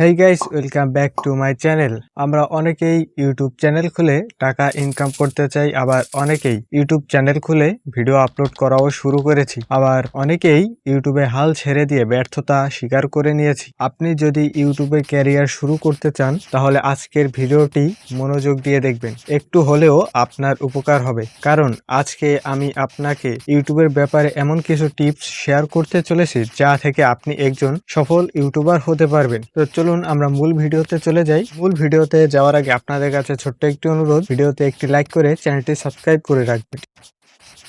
Hey guys welcome back to my channel আমরা অনেকেই YouTube channel খুলে টাকা ইনকাম করতে চাই, আবার অনেকেই ইউটিউব চ্যানেল খুলে ভিডিও আপলোড করাও শুরু করেছি। আবার অনেকেই ইউটিউবে হাল ছেড়ে দিয়ে ব্যর্থতা স্বীকার করে নিয়েছি। আপনি যদি ইউটিউবে ক্যারিয়ার শুরু করতে চান, তাহলে আজকের ভিডিওটি মনোযোগ দিয়ে দেখবেন। একটু হলেও আপনার উপকার হবে। কারণ আজকে আমি আপনাকে ইউটিউবের ব্যাপারে এমন কিছু টিপস শেয়ার করতে চলেছি, যা থেকে আপনি একজন সফল ইউটিউবার হতে পারবেন। তো চলুন আমরা মূল ভিডিওতে চলে যাই। মূল ভিডিওতে যাওয়ার আগে আপনাদের কাছে ছোট্ট একটি অনুরোধ। ভিডিওতে একটি লাইক করে চ্যানেলটি সাবস্ক্রাইব করে রাখবেন।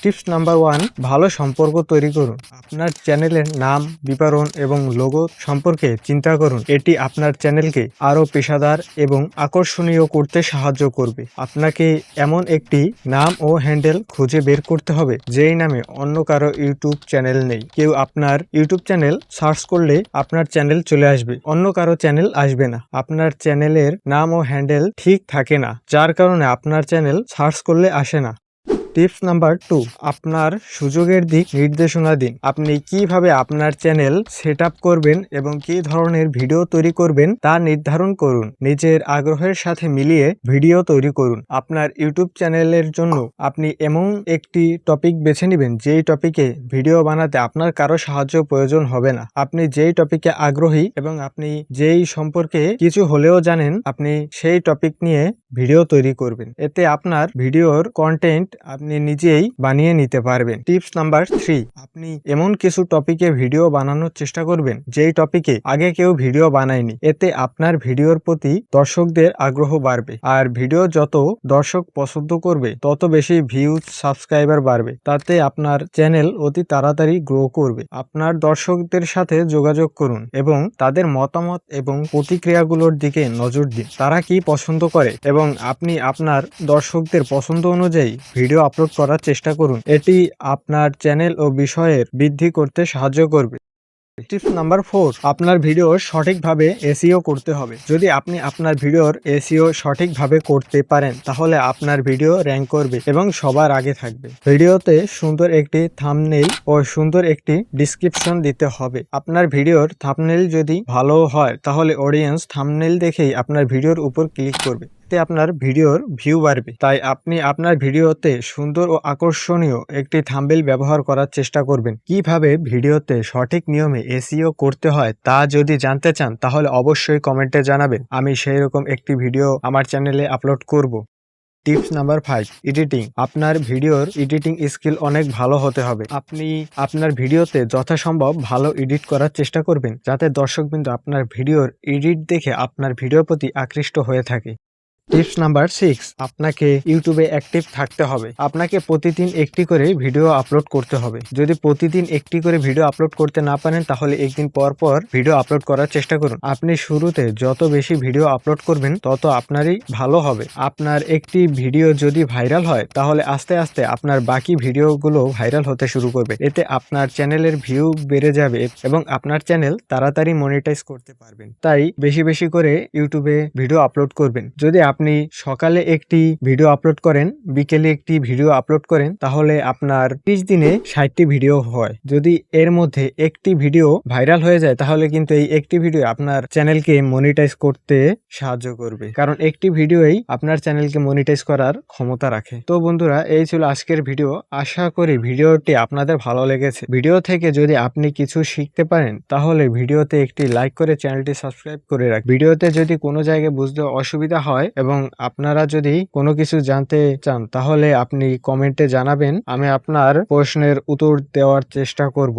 টিপস নাম্বার ওয়ান, ভালো সম্পর্ক তৈরি করুন। আপনার চ্যানেলের নাম, বিবরণ এবং লোগো সম্পর্কে চিন্তা করুন। এটি আপনার চ্যানেলকে আরও পেশাদার এবং আকর্ষণীয় করতে সাহায্য করবে। আপনাকে এমন একটি নাম ও হ্যান্ডেল খুঁজে বের করতে হবে, যেই নামে অন্য কারও ইউটিউব চ্যানেল নেই। কেউ আপনার ইউটিউব চ্যানেল সার্চ করলে আপনার চ্যানেল চলে আসবে। অন্য কারও চ্যানেল আসবে না। আপনার চ্যানেলের নাম ও হ্যান্ডেল ঠিক থাকে না, যার কারণে আপনার চ্যানেল সার্চ করলে আসে না। টিপস নাম্বার টু, আপনার সুযোগের দিক নির্দেশনা দিন। আপনি কীভাবে আপনার চ্যানেল সেট করবেন এবং কি ধরনের ভিডিও তৈরি করবেন তা নির্ধারণ করুন। নিজের আগ্রহের সাথে মিলিয়ে ভিডিও তৈরি করুন। আপনার ইউটিউব চ্যানেলের জন্য আপনি এমন একটি টপিক বেছে নেবেন, যেই টপিকে ভিডিও বানাতে আপনার কারও সাহায্য প্রয়োজন হবে না। আপনি যেই টপিকে আগ্রহী এবং আপনি যেই সম্পর্কে কিছু হলেও জানেন, আপনি সেই টপিক নিয়ে ভিডিও তৈরি করবেন। এতে আপনার ভিডিওর কন্টেন্ট আপনি নিজেই বানিয়ে নিতে পারবেন। টিপস নাম্বার থ্রি, আপনি এমন কিছু টপিকে ভিডিও বানানোর চেষ্টা করবেন, যেই টপিকে আগে কেউ ভিডিও বানায়নি। এতে আপনার ভিডিওর প্রতি দর্শকদের আগ্রহ বাড়বে। আর ভিডিও যত দর্শক পছন্দ করবে, তত বেশি ভিউজ, সাবস্ক্রাইবার বাড়বে। তাতে আপনার চ্যানেল অতি তাড়াতাড়ি গ্রো করবে। আপনার দর্শকদের সাথে যোগাযোগ করুন এবং তাদের মতামত এবং প্রতিক্রিয়াগুলোর দিকে নজর দিন। তারা কি পছন্দ করে এবং আপনি আপনার দর্শকদের পছন্দ অনুযায়ী ভিডিও আপলোড করার চেষ্টা করুন। এটি আপনার চ্যানেল ও বিষয়ের বৃদ্ধি করতে সাহায্য করবে। টিপস নাম্বার ফোর আপনার ভিডিও সঠিকভাবে এসিও করতে হবে। যদি আপনি আপনার ভিডিওর এসিও সঠিকভাবে করতে পারেন, তাহলে আপনার ভিডিও র্যাঙ্ক করবে এবং সবার আগে থাকবে। ভিডিওতে সুন্দর একটি থামনেল ও সুন্দর একটি ডিসক্রিপশন দিতে হবে। আপনার ভিডিওর থামনেল যদি ভালো হয়, তাহলে অডিয়েন্স থামনেল দেখেই আপনার ভিডিওর উপর ক্লিক করবে। এতে আপনার ভিডিওর ভিউ বাড়বে। তাই আপনি আপনার ভিডিওতে সুন্দর ও আকর্ষণীয় একটি থাম্বেল ব্যবহার করার চেষ্টা করবেন। কীভাবে ভিডিওতে সঠিক নিয়মে এসিও করতে হয় তা যদি জানতে চান, তাহলে অবশ্যই কমেন্টে জানাবেন। আমি সেই রকম একটি ভিডিও আমার চ্যানেলে আপলোড করব। টিপস নাম্বার ফাইভ এডিটিং আপনার ভিডিওর এডিটিং স্কিল অনেক ভালো হতে হবে। আপনি আপনার ভিডিওতে যথাসম্ভব ভালো এডিট করার চেষ্টা করবেন, যাতে দর্শকবৃন্দ আপনার ভিডিওর এডিট দেখে আপনার ভিডিওর প্রতি আকৃষ্ট হয়ে থাকে। টিপস নাম্বার সিক্স, আপনাকে ইউটিউবে অ্যাক্টিভ থাকতে হবে। আপনাকে প্রতিদিন একটি করে ভিডিও আপলোড করতে হবে। যদি প্রতিদিন একটি করে ভিডিও আপলোড করতে না পারেন, তাহলে একদিন পর পর ভিডিও আপলোড করার চেষ্টা করুন। আপনি শুরুতে যত বেশি ভিডিও আপলোড করবেন, তত আপনারই ভালো হবে। আপনার একটি ভিডিও যদি ভাইরাল হয়, তাহলে আস্তে আস্তে আপনার বাকি ভিডিওগুলো ভাইরাল হতে শুরু করবে। এতে আপনার চ্যানেলের ভিউ বেড়ে যাবে এবং আপনার চ্যানেল তাড়াতাড়ি মনিটাইজ করতে পারবেন। তাই বেশি বেশি করে ইউটিউবে ভিডিও আপলোড করবেন। যদি আপনি সকালে একটি ভিডিও আপলোড করেন, বিকেলে একটি ভিডিও আপলোড করেন, তাহলে আপনার ত্রিশ দিনে ষাটটি ভিডিও হয়। যদি এর মধ্যে একটি ভিডিও ভাইরাল হয়ে যায়, তাহলে কিন্তু এই একটি ভিডিও আপনার চ্যানেলকে মনিটাইজ করতে সাহায্য করবে। কারণ একটি ভিডিওই আপনার চ্যানেলকে মনিটাইজ করার ক্ষমতা রাখে। তো বন্ধুরা, এই ছিল আজকের ভিডিও আশা করি ভিডিওটি আপনাদের ভালো লেগেছে। ভিডিও থেকে যদি আপনি কিছু শিখতে পারেন, তাহলে ভিডিওতে একটি লাইক করে চ্যানেলটি সাবস্ক্রাইব করে রাখ ভিডিওতে যদি কোনো জায়গায় বুঝতে অসুবিধা হয় এবং আপনারা যদি কোনো কিছু জানতে চান, তাহলে আপনি কমেন্টে জানাবেন। আমি আপনার প্রশ্নের উত্তর দেওয়ার চেষ্টা করব।